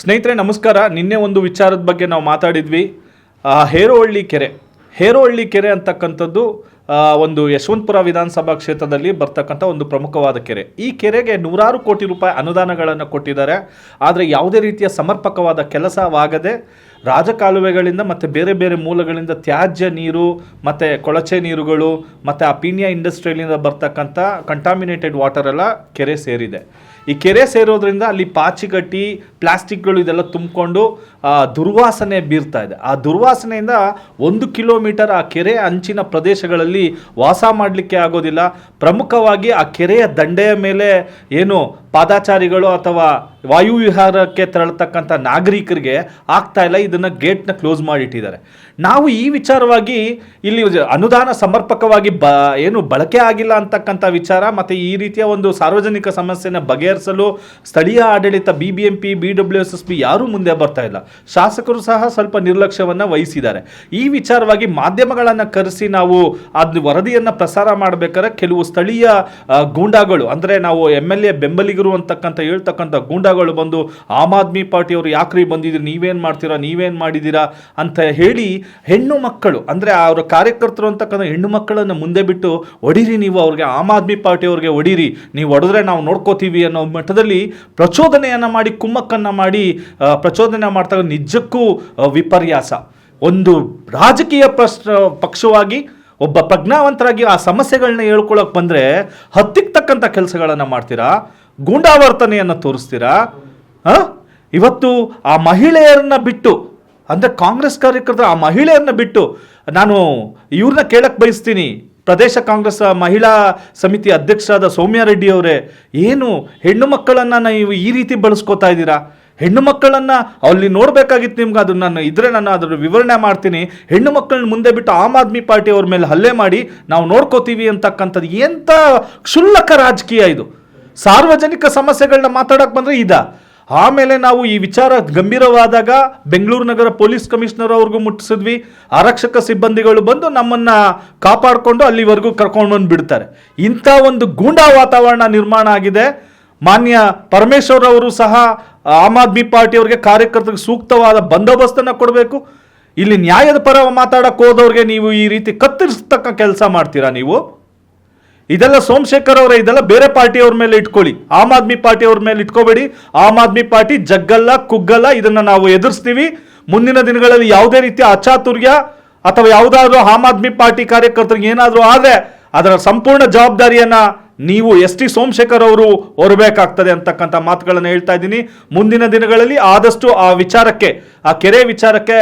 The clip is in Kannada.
ಸ್ನೇಹಿತರೆ, ನಮಸ್ಕಾರ. ನಿನ್ನೆ ಒಂದು ವಿಚಾರದ ಬಗ್ಗೆ ನಾವು ಮಾತಾಡಿದ್ವಿ. ಹೇರೋಹಳ್ಳಿ ಕೆರೆ. ಹೇರೋಹಳ್ಳಿ ಕೆರೆ ಅಂತಕ್ಕಂಥದ್ದು ಒಂದು ಯಶವಂತಪುರ ವಿಧಾನಸಭಾ ಕ್ಷೇತ್ರದಲ್ಲಿ ಬರ್ತಕ್ಕಂಥ ಒಂದು ಪ್ರಮುಖವಾದ ಕೆರೆ. ಈ ಕೆರೆಗೆ ನೂರಾರು ಕೋಟಿ ರೂಪಾಯಿ ಅನುದಾನಗಳನ್ನು ಕೊಟ್ಟಿದ್ದಾರೆ. ಆದರೆ ಯಾವುದೇ ರೀತಿಯ ಸಮರ್ಪಕವಾದ ಕೆಲಸವಾಗದೆ ರಾಜಕಾಲುವೆಗಳಿಂದ ಮತ್ತು ಬೇರೆ ಬೇರೆ ಮೂಲಗಳಿಂದ ತ್ಯಾಜ್ಯ ನೀರು, ಮತ್ತು ಕೊಳಚೆ ನೀರುಗಳು, ಮತ್ತು ಆ ಪೀಣ್ಯ ಇಂಡಸ್ಟ್ರಿಯಲಿಂದ ಬರ್ತಕ್ಕಂಥ ಕಂಟಾಮಿನೇಟೆಡ್ ವಾಟರ್ ಎಲ್ಲ ಕೆರೆ ಸೇರಿದೆ. ಈ ಕೆರೆ ಸೇರೋದ್ರಿಂದ ಅಲ್ಲಿ ಪಾಚಿಗಟ್ಟಿ, ಪ್ಲಾಸ್ಟಿಕ್ಗಳು ಇದೆಲ್ಲ ತುಂಬಿಕೊಂಡು ದುರ್ವಾಸನೆ ಬೀರ್ತಾ ಇದೆ. ಆ ದುರ್ವಾಸನೆಯಿಂದ ಒಂದು ಕಿಲೋಮೀಟರ್ ಆ ಕೆರೆ ಅಂಚಿನ ಪ್ರದೇಶಗಳಲ್ಲಿ ವಾಸ ಮಾಡಲಿಕ್ಕೆ ಆಗೋದಿಲ್ಲ. ಪ್ರಮುಖವಾಗಿ ಆ ಕೆರೆಯ ದಂಡೆಯ ಮೇಲೆ ಏನು ಪಾದಾಚಾರಿಗಳು ಅಥವಾ ವಾಯುವಿಹಾರಕ್ಕೆ ತೆರಳತಕ್ಕಂಥ ನಾಗರಿಕರಿಗೆ ಆಗ್ತಾ ಇಲ್ಲ, ಇದನ್ನು ಗೇಟ್ನ ಕ್ಲೋಸ್ ಮಾಡಿಟ್ಟಿದ್ದಾರೆ. ನಾವು ಈ ವಿಚಾರವಾಗಿ ಇಲ್ಲಿ ಅನುದಾನ ಸಮರ್ಪಕವಾಗಿ ಬ, ಏನು ಬಳಕೆ ಆಗಿಲ್ಲ ಅಂತಕ್ಕಂಥ ವಿಚಾರ, ಮತ್ತು ಈ ರೀತಿಯ ಒಂದು ಸಾರ್ವಜನಿಕ ಸಮಸ್ಯೆನ ಬಗೆಹರಿಸಲು ಸ್ಥಳೀಯ ಆಡಳಿತ B B M B W S S ಮುಂದೆ ಬರ್ತಾ ಇಲ್ಲ. ಶಾಸಕರು ಸಹ ಸ್ವಲ್ಪ ನಿರ್ಲಕ್ಷ್ಯವನ್ನು ವಹಿಸಿದ್ದಾರೆ. ಈ ವಿಚಾರವಾಗಿ ಮಾಧ್ಯಮಗಳನ್ನು ಕರೆಸಿ ನಾವು ಅದು ವರದಿಯನ್ನು ಪ್ರಸಾರ ಮಾಡಬೇಕಾದ್ರೆ ಕೆಲವು ಸ್ಥಳೀಯ ಗೂಂಡಾಗಳು, ಅಂದರೆ ನಾವು ಎಂ ಎಲ್ ಎ ಬೆಂಬಲಿಗರು ಅಂತಕ್ಕಂಥ ಹೇಳ್ತಕ್ಕಂಥ ಗೂಂಡಾಗಳು ಬಂದು ಆಮ್ ಆದ್ಮಿ ಪಾರ್ಟಿಯವರು ಯಾಕ್ರಿ ಬಂದಿದ್ದೀರಿ ನೀವೇನು ಮಾಡ್ತೀರಾ? ನೀವೇನು ಮಾಡಿದ್ದೀರಾ? ಅಂತ ಹೇಳಿ ಹೆಣ್ಣು ಮಕ್ಕಳು, ಅಂದರೆ ಅವರ ಕಾರ್ಯಕರ್ತರು ಅಂತಕ್ಕಂಥ ಹೆಣ್ಣು ಮಕ್ಕಳನ್ನು ಮುಂದೆ ಬಿಟ್ಟು ಹೊಡೀರಿ ನೀವು ಅವ್ರಿಗೆ, ಆಮ್ ಆದ್ಮಿ ಪಾರ್ಟಿಯವ್ರಿಗೆ ಹೊಡೀರಿ ನೀವು ಹೊಡೆದ್ರೆ ನಾವು ನೋಡ್ಕೋತೀವಿ ಅನ್ನೋ ಮಟ್ಟದಲ್ಲಿ ಪ್ರಚೋದನೆಯನ್ನು ಮಾಡಿ, ಕುಮ್ಮಕ್ಕನ್ನು ಮಾಡಿ ಪ್ರಚೋದನೆ ಮಾಡ್ತಾ ನಿಜಕ್ಕೂ ವಿಪರ್ಯಾಸ. ಒಂದು ರಾಜಕೀಯ ಪ್ರಶ್ ಪಕ್ಷವಾಗಿ ಒಬ್ಬ ಪ್ರಜ್ಞಾವಂತರಾಗಿ ಆ ಸಮಸ್ಯೆಗಳನ್ನ ಹೇಳ್ಕೊಳಕ್ ಬಂದರೆ ಹತ್ತಿಕ್ತಕ್ಕಂಥ ಕೆಲಸಗಳನ್ನು ಮಾಡ್ತೀರಾ? ಗೂಂಡಾವರ್ತನೆಯನ್ನು ತೋರಿಸ್ತೀರಾ? ಇವತ್ತು ಆ ಮಹಿಳೆಯರನ್ನ ಬಿಟ್ಟು, ಅಂದರೆ ಕಾಂಗ್ರೆಸ್ ಕಾರ್ಯಕರ್ತರು ಆ ಮಹಿಳೆಯರನ್ನ ಬಿಟ್ಟು ನಾನು ಇವ್ರನ್ನ ಕೇಳಕ್ಕೆ ಬಯಸ್ತೀನಿ. ಪ್ರದೇಶ ಕಾಂಗ್ರೆಸ್ ಮಹಿಳಾ ಸಮಿತಿ ಅಧ್ಯಕ್ಷರಾದ ಸೌಮ್ಯ ರೆಡ್ಡಿ ಅವರೇ, ಏನು ಹೆಣ್ಣು ಮಕ್ಕಳನ್ನು ನೀವು ಈ ರೀತಿ ಬಳಸ್ಕೋತಾ ಇದ್ದೀರಾ? ಹೆಣ್ಣು ಮಕ್ಕಳನ್ನು ಅಲ್ಲಿ ನೋಡಬೇಕಾಗಿತ್ತು ನಿಮ್ಗೆ, ಅದು ನಾನು ಇದ್ರೆ ನಾನು ಅದರ ವಿವರಣೆ ಮಾಡ್ತೀನಿ. ಹೆಣ್ಣು ಮಕ್ಕಳನ್ನ ಮುಂದೆ ಬಿಟ್ಟು ಆಮ್ ಆದ್ಮಿ ಪಾರ್ಟಿ ಅವ್ರ ಮೇಲೆ ಹಲ್ಲೆ ಮಾಡಿ ನಾವು ನೋಡ್ಕೋತೀವಿ ಅಂತಕ್ಕಂಥದ್ದು ಎಂಥ ಕ್ಷುಲ್ಲಕ ರಾಜಕೀಯ ಇದು. ಸಾರ್ವಜನಿಕ ಸಮಸ್ಯೆಗಳನ್ನ ಮಾತಾಡಕ್ ಬಂದ್ರೆ ಇದ. ಆಮೇಲೆ ನಾವು ಈ ವಿಚಾರ ಗಂಭೀರವಾದಾಗ ಬೆಂಗಳೂರು ನಗರ ಪೊಲೀಸ್ ಕಮಿಷನರ್ ಅವ್ರಿಗೂ ಮುಟ್ಟಿಸಿದ್ವಿ. ಆರಕ್ಷಕ ಸಿಬ್ಬಂದಿಗಳು ಬಂದು ನಮ್ಮನ್ನ ಕಾಪಾಡಿಕೊಂಡು ಅಲ್ಲಿವರೆಗೂ ಕರ್ಕೊಂಡು ಬಂದು ಬಿಡ್ತಾರೆ. ಇಂಥ ಒಂದು ಗೂಂಡಾ ವಾತಾವರಣ ನಿರ್ಮಾಣ ಆಗಿದೆ. ಮಾನ್ಯ ಪರಮೇಶ್ವರ್ ಅವರು ಸಹ ಆಮ್ ಆದ್ಮಿ ಪಾರ್ಟಿ ಅವರಿಗೆ ಕಾರ್ಯಕರ್ತರಿಗೆ ಸೂಕ್ತವಾದ ಬಂದೋಬಸ್ತನ್ನು ಕೊಡಬೇಕು. ಇಲ್ಲಿ ನ್ಯಾಯದ ಪರ ಮಾತಾಡಕ್ಕೆ ಹೋದವ್ರಿಗೆ ನೀವು ಈ ರೀತಿ ಕತ್ತರಿಸ್ತಕ್ಕ ಕೆಲಸ ಮಾಡ್ತೀರಾ ನೀವು? ಇದೆಲ್ಲ ಸೋಮಶೇಖರ್ ಅವರೇ, ಇದೆಲ್ಲ ಬೇರೆ ಪಾರ್ಟಿಯವ್ರ ಮೇಲೆ ಇಟ್ಕೊಳ್ಳಿ. ಆಮ್ ಆದ್ಮಿ ಪಾರ್ಟಿಯವ್ರ ಮೇಲೆ ಇಟ್ಕೋಬೇಡಿ. ಆಮ್ ಆದ್ಮಿ ಪಾರ್ಟಿ ಜಗ್ಗಲ್ಲ, ಕುಗ್ಗಲ್ಲ, ಇದನ್ನ ನಾವು ಎದುರಿಸ್ತೀವಿ. ಮುಂದಿನ ದಿನಗಳಲ್ಲಿ ಯಾವುದೇ ರೀತಿಯ ಅಚಾತುರ್ಯ ಅಥವಾ ಯಾವುದಾದ್ರೂ ಆಮ್ ಆದ್ಮಿ ಪಾರ್ಟಿ ಕಾರ್ಯಕರ್ತರಿಗೆ ಏನಾದರೂ ಆದರೆ ಅದರ ಸಂಪೂರ್ಣ ಜವಾಬ್ದಾರಿಯನ್ನ ನೀವು ಎಸ್ ಟಿ ಸೋಮಶೇಖರ್ ಅವರು ಹೊರಬೇಕಾಗ್ತದೆ ಅಂತಕ್ಕಂಥ ಮಾತುಗಳನ್ನು ಹೇಳ್ತಾ ಇದ್ದೀನಿ. ಮುಂದಿನ ದಿನಗಳಲ್ಲಿ ಆದಷ್ಟು ಆ ವಿಚಾರಕ್ಕೆ, ಆ ಕೆರೆ ವಿಚಾರಕ್ಕೆ